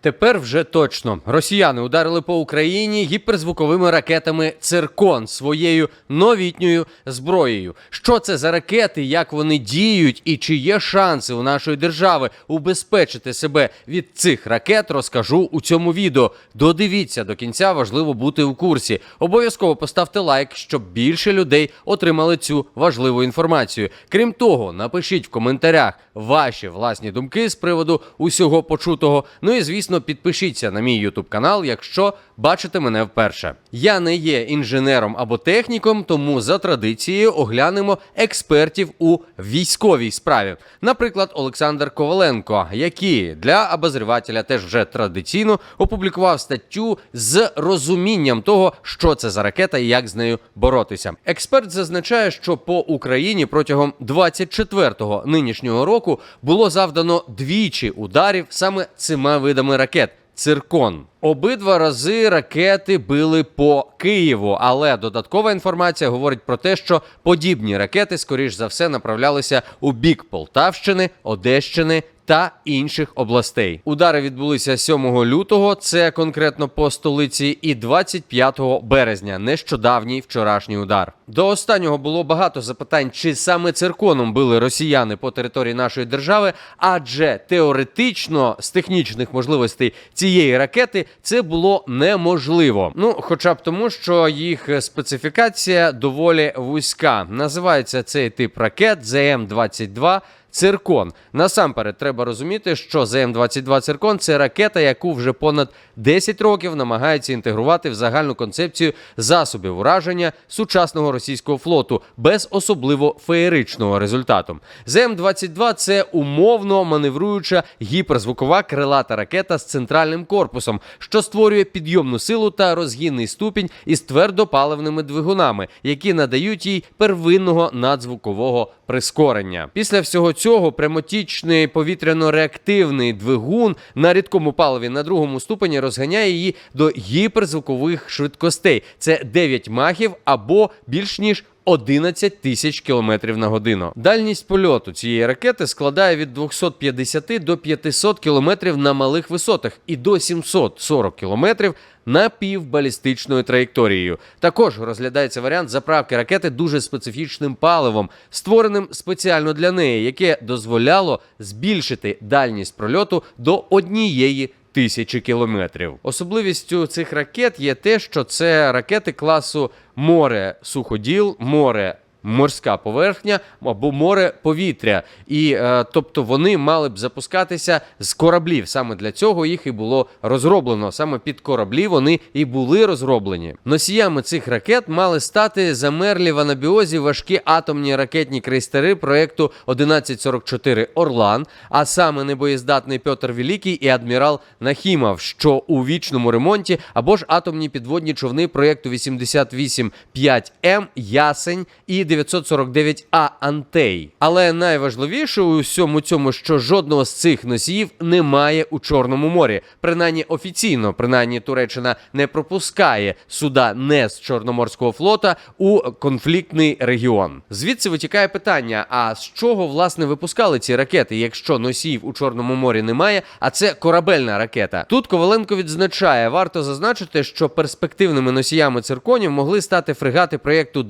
Тепер вже точно росіяни ударили по Україні гіперзвуковими ракетами Циркон своєю новітньою зброєю. Що це за ракети, як вони діють, і чи є шанси у нашої держави убезпечити себе від цих ракет, розкажу у цьому відео. Додивіться до кінця, важливо бути у курсі. Обов'язково поставте лайк, щоб більше людей отримали цю важливу інформацію. Крім того, напишіть в коментарях ваші власні думки з приводу усього почутого. Ну і звісно, підпишіться на мій YouTube канал, якщо бачите мене вперше. Я не є інженером або техніком, тому за традицією оглянемо експертів у військовій справі. Наприклад, Олександр Коваленко, який для обозрівателя теж вже традиційно опублікував статтю з розумінням того, що це за ракета і як з нею боротися. Експерт зазначає, що по Україні протягом 24-го нинішнього року було завдано двічі ударів саме цими видами ракет. Циркон. Обидва рази ракети били по Києву, але додаткова інформація говорить про те, що подібні ракети, скоріш за все, направлялися у бік Полтавщини, Одещини. Та інших областей удари відбулися 7 лютого. Це конкретно по столиці, і 25 березня. Нещодавній вчорашній удар. До останнього було багато запитань, чи саме цирконом били росіяни по території нашої держави, адже теоретично з технічних можливостей цієї ракети це було неможливо. Ну, хоча б тому, що їх специфікація доволі вузька. Називається цей тип ракет ЗМ-22 Циркон. Насамперед, треба розуміти, що ЗМ-22 Циркон це ракета, яку вже понад 10 років намагається інтегрувати в загальну концепцію засобів ураження сучасного російського флоту без особливо феєричного результату. ЗМ-22 це умовно маневруюча гіперзвукова крилата ракета з центральним корпусом, що створює підйомну силу та розгінний ступінь із твердопаливними двигунами, які надають їй первинного надзвукового прискорення. Після всього цього прямотічний повітряно-реактивний двигун на рідкому паливі на другому ступені розганяє її до гіперзвукових швидкостей. Це 9 махів або більш ніж 11 тисяч кілометрів на годину. Дальність польоту цієї ракети складає від 250 до 500 кілометрів на малих висотах і до 740 кілометрів напівбалістичною траєкторією. Також розглядається варіант заправки ракети дуже специфічним паливом, створеним спеціально для неї, яке дозволяло збільшити дальність прольоту до однієї тисячі кілометрів. Особливістю цих ракет є те, що це ракети класу море суходіл, море. Морська поверхня або море повітря, і е, тобто вони мали б запускатися з кораблів. Саме для цього їх і було розроблено. Саме під кораблі вони і були розроблені. Носіями цих ракет мали стати замерлі в анабіозі важкі атомні ракетні крейстери проекту 1144 Орлан, а саме небоєздатний Петр Великий і адмірал Нахімов, що у вічному ремонті, або ж атомні підводні човни проекту 88-5М Ясень і 949А Антей. Але найважливіше у всьому цьому, що жодного з цих носіїв немає у Чорному морі. Принаймні офіційно, принаймні Туреччина не пропускає суда не з Чорноморського флота у конфліктний регіон. Звідси витікає питання: а з чого власне випускали ці ракети, якщо носіїв у Чорному морі немає, а це корабельна ракета? Тут Коваленко відзначає, варто зазначити, що перспективними носіями цирконів могли стати фрегати проєкту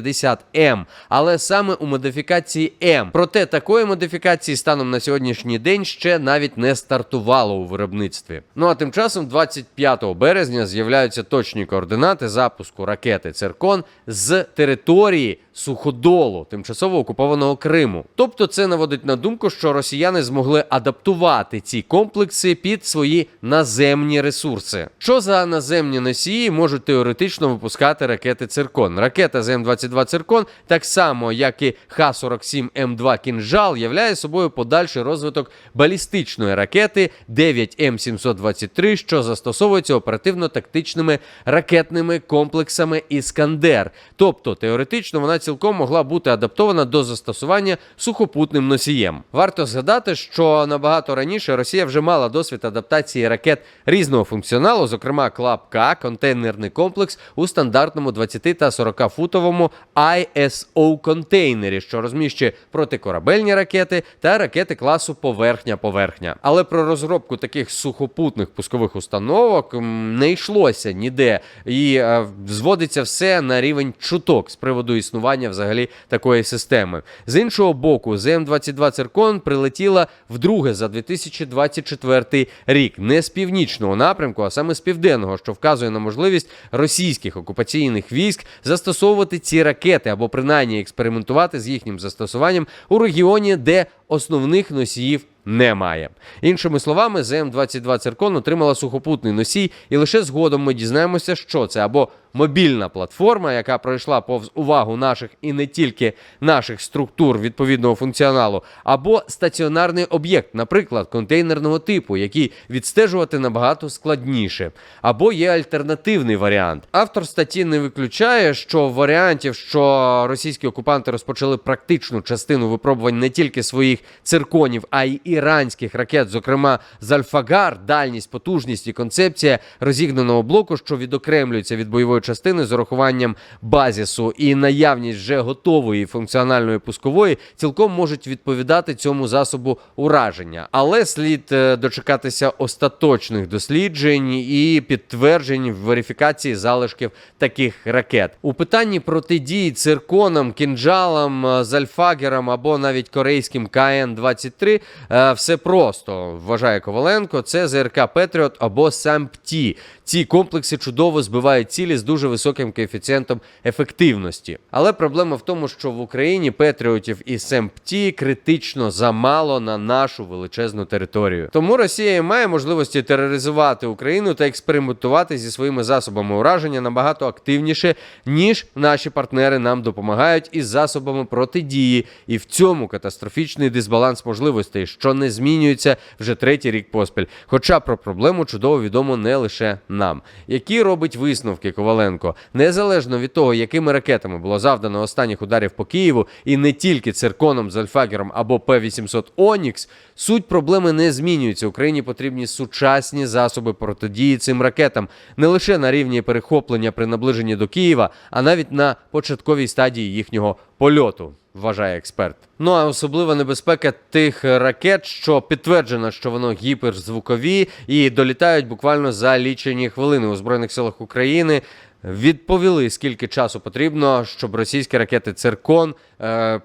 22350М, але саме у модифікації М. Проте такої модифікації станом на сьогоднішній день ще навіть не стартувало у виробництві. Ну а тим часом, 25 березня, з'являються точні координати запуску ракети Циркон з території суходолу, тимчасово окупованого Криму. Тобто, це наводить на думку, що росіяни змогли адаптувати ці комплекси під свої наземні ресурси. Що за наземні носії можуть теоретично випускати ракети Циркон? Ракета ЗМ-22 Циркон, так само як і Х-47М2 Кінжал, являє собою подальший розвиток балістичної ракети 9М723, що застосовується оперативно-тактичними ракетними комплексами Іскандер. Тобто, теоретично вона цілком могла бути адаптована до застосування сухопутним носієм. Варто згадати, що набагато раніше Росія вже мала досвід адаптації ракет різного функціоналу, зокрема КЛАП-К, контейнерний комплекс у стандартному 20 та 40 футовому ISO контейнері, що розміщує протикорабельні ракети та ракети класу поверхня-поверхня. Але про розробку таких сухопутних пускових установок не йшлося ніде, і е, зводиться все на рівень чуток з приводу існування взагалі такої системи. З іншого боку, ЗМ-22 Циркон прилетіла вдруге за 2024 рік, не з північного напрямку, а саме з південного, що вказує на можливість російських окупаційних військ застосовувати ці ракети або принаймні експериментувати з їхнім застосуванням у регіоні, де основних носіїв немає. Іншими словами, ЗМ-22 Циркон отримала сухопутний носій, і лише згодом ми дізнаємося, що це або мобільна платформа, яка пройшла повз увагу наших і не тільки наших структур відповідного функціоналу, або стаціонарний об'єкт, наприклад, контейнерного типу, який відстежувати набагато складніше, або є альтернативний варіант. Автор статті не виключає, що варіантів, що російські окупанти розпочали практичну частину випробувань не тільки своїх цирконів, а й іранських ракет, зокрема з Альфагар, дальність, потужність і концепція розігнаного блоку, що відокремлюється від бойової частини з урахуванням базісу і наявність вже готової функціональної пускової, цілком можуть відповідати цьому засобу ураження. Але слід е, дочекатися остаточних досліджень і підтверджень в верифікації залишків таких ракет. У питанні протидії цирконам, кінжалам, е, зальфагерам або навіть корейським КН-23 е, все просто вважає Коваленко. Це ЗРК Петріот або САМПТІ. Ці комплекси чудово збивають цілі з дуже високим коефіцієнтом ефективності. Але проблема в тому, що в Україні Петріотів і СМПТ критично замало на нашу величезну територію. Тому Росія і має можливості тероризувати Україну та експериментувати зі своїми засобами ураження набагато активніше, ніж наші партнери нам допомагають із засобами протидії. І в цьому катастрофічний дисбаланс можливостей, що не змінюється вже третій рік поспіль. Хоча про проблему чудово відомо не лише нам. Які робить висновки Коваленко, незалежно від того, якими ракетами було завдано останніх ударів по Києву, і не тільки цирконом, Зальфагером або П-800 Онікс, суть проблеми не змінюється. Україні потрібні сучасні засоби протидії цим ракетам не лише на рівні перехоплення при наближенні до Києва, а навіть на початковій стадії їхнього польоту. Вважає експерт. Ну а особлива небезпека тих ракет, що підтверджено, що воно гіперзвукові і долітають буквально за лічені хвилини у збройних силах України. Відповіли, скільки часу потрібно, щоб російські ракети Циркон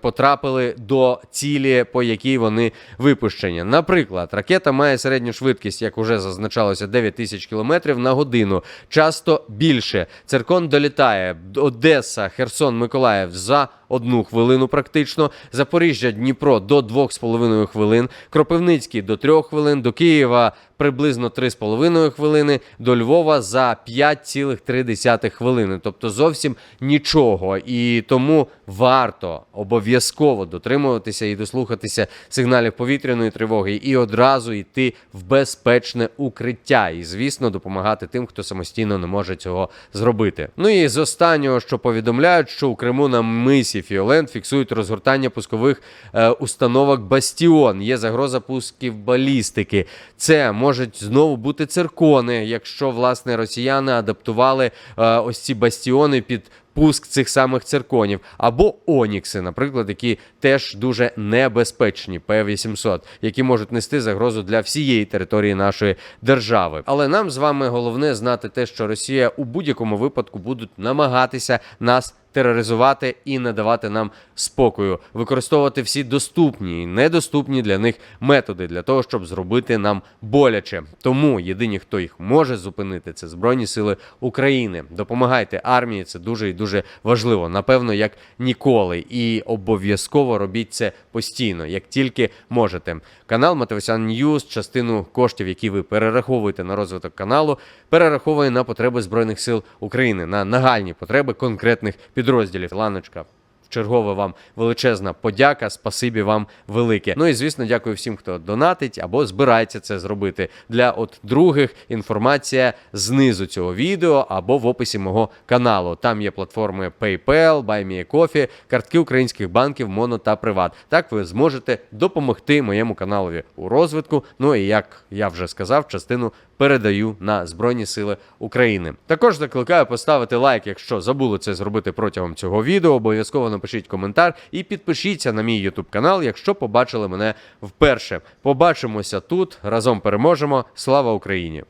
потрапили до цілі, по якій вони випущені. Наприклад, ракета має середню швидкість, як уже зазначалося, 9 тисяч кілометрів на годину. Часто більше. Циркон долітає Одеса, Херсон, Миколаїв за одну хвилину, практично. Запоріжжя, Дніпро до 2,5 хвилин. Кропивницький до 3 хвилин. До Києва приблизно 3,5 хвилини. До Львова за 5,3 хвилини. Тобто зовсім нічого. І тому варто обов'язково дотримуватися і дослухатися сигналів повітряної тривоги і одразу йти в безпечне укриття. І, звісно, допомагати тим, хто самостійно не може цього зробити. Ну і з останнього, що повідомляють, що у Криму на мисі Фіолент фіксують розгортання пускових е, установок Бастіон. Є загроза пусків балістики. Це можуть знову бути циркони, якщо власне росіяни адаптували е, ось ці бастіони під. Пуск цих самих цирконів або онікси, наприклад, які теж дуже небезпечні, П-800, які можуть нести загрозу для всієї території нашої держави. Але нам з вами головне знати те, що Росія у будь-якому випадку будуть намагатися нас тероризувати і не давати нам спокою, використовувати всі доступні і недоступні для них методи для того, щоб зробити нам боляче. Тому єдині, хто їх може зупинити, це Збройні Сили України. Допомагайте армії, це дуже і дуже важливо. Напевно, як ніколи. І обов'язково робіть це постійно, як тільки можете. Канал Матевосян Ньюз, частину коштів, які ви перераховуєте на розвиток каналу, перераховує на потреби Збройних сил України, на нагальні потреби конкретних підрозділів. Ланочка, чергове вам величезна подяка. Спасибі вам велике. Ну і звісно, дякую всім, хто донатить або збирається це зробити. Для от других інформація знизу цього відео або в описі мого каналу. Там є платформи PayPal, BuyMeACoffee, картки українських банків, Моно та Приват. Так ви зможете допомогти моєму каналові у розвитку. Ну і як я вже сказав, частину передаю на Збройні Сили України. Також закликаю поставити лайк, якщо забули це зробити протягом цього відео. Обов'язково напишіть коментар і підпишіться на мій YouTube канал, якщо побачили мене вперше. Побачимося тут. Разом переможемо. Слава Україні!